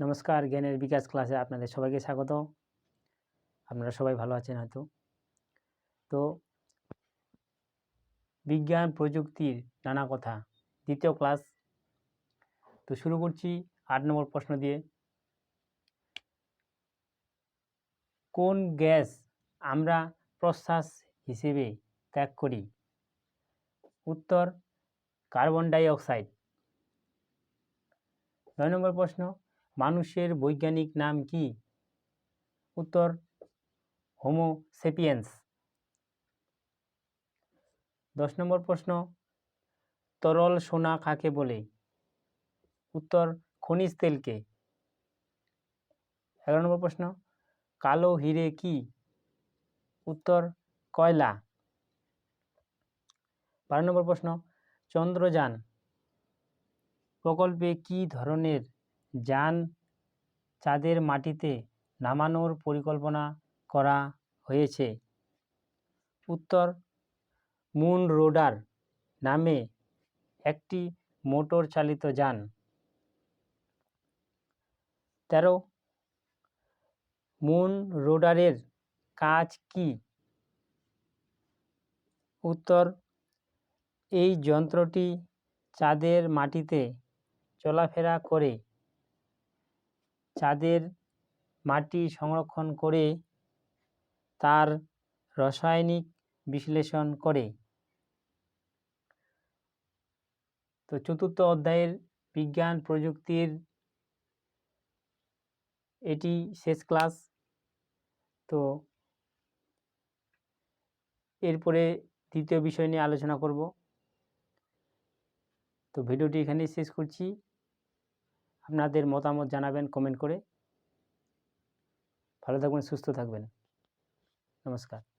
নমস্কার, জ্ঞানের বিকাশ ক্লাসে আপনাদের সবাইকে স্বাগত আপনারা সবাই ভালো আছেন হয়তো। তো বিজ্ঞান প্রযুক্তির নানা কথা, দ্বিতীয় ক্লাস। তো শুরু করছি আট নম্বর প্রশ্ন দিয়ে। কোন গ্যাস আমরা প্রশ্বাস হিসেবে ত্যাগ করি? উত্তর, কার্বন ডাই অক্সাইড নয় নম্বর প্রশ্ন মানুষের বৈজ্ঞানিক নাম কি? উত্তর হোমো সেপিয়েন্স দশ নম্বর প্রশ্ন, তরল সোনা কাকে বলে? উত্তর, খনিজ তেলকে। এগারো নম্বর প্রশ্ন, কালো হিরে কি? উত্তর, কয়লা। বারো নম্বর প্রশ্ন, চন্দ্রযান প্রকল্পে কি ধরনের যান চাঁদের মাটিতে নামানোর পরিকল্পনা করা হয়েছে। উত্তর মুন রোডার নামে একটি মোটর চালিত যান। তেরো মুন রোডারের কাজ কি? উত্তর, এই যন্ত্রটি চাঁদের মাটিতে চলাফেরা করে চাঁদের মাটি সংরক্ষণ করে তার রাসায়নিক বিশ্লেষণ করে। তো চতুর্থ অধ্যায়ের বিজ্ঞান প্রযুক্তির এটি শেষ ক্লাস। তো এরপরে তৃতীয় বিষয় নিয়ে আলোচনা করব। তো ভিডিওটি এখানেই শেষ করছি। আপনাদের মতামত জানাবেন কমেন্ট করে। ভালো থাকবেন সুস্থ থাকবেন। নমস্কার।